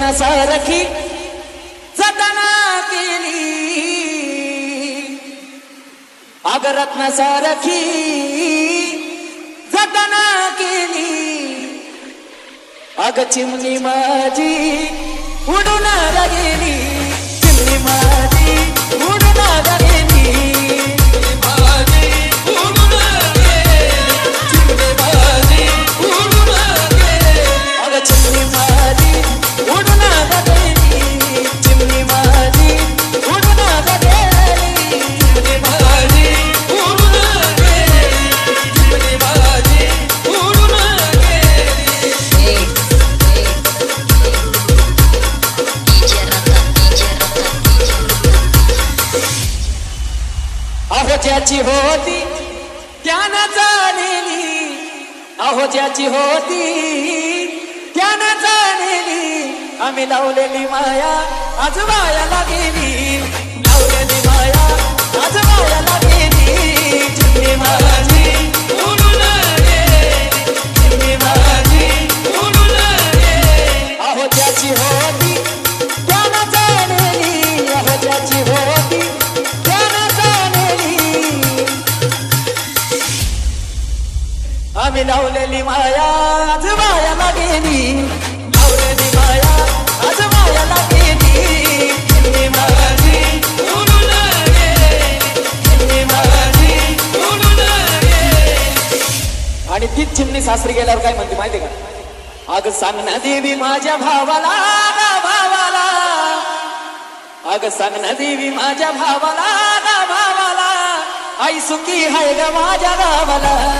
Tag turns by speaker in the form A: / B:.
A: सारखी जतना केली. अगरत्न सारखी जतना केली. अग चिमणी माझी उडून गेली. अहो ज्याची होती त्यानं जाणेली अहो ज्याची होती त्यानं जाणेली आम्ही लावलेली माया आज वायाला गेली लावलेली माया आज वायाला गेली चिमणी माझी उडून चिमणी माझी उडून अहो ज्याची होती आम्ही लावलेली माया आज मायाला गेली लावलेली माया आज मायाला गेली माझी आणि तीच चिमणी सासरी गेल्यावर काय म्हणते माहिती का? अग सांग ना देवी माझ्या भावाला ना भावाला. अग सांग ना देवी माझ्या भावाला ना भावाला. आई सुखी हाय ग माझ्या गावाला.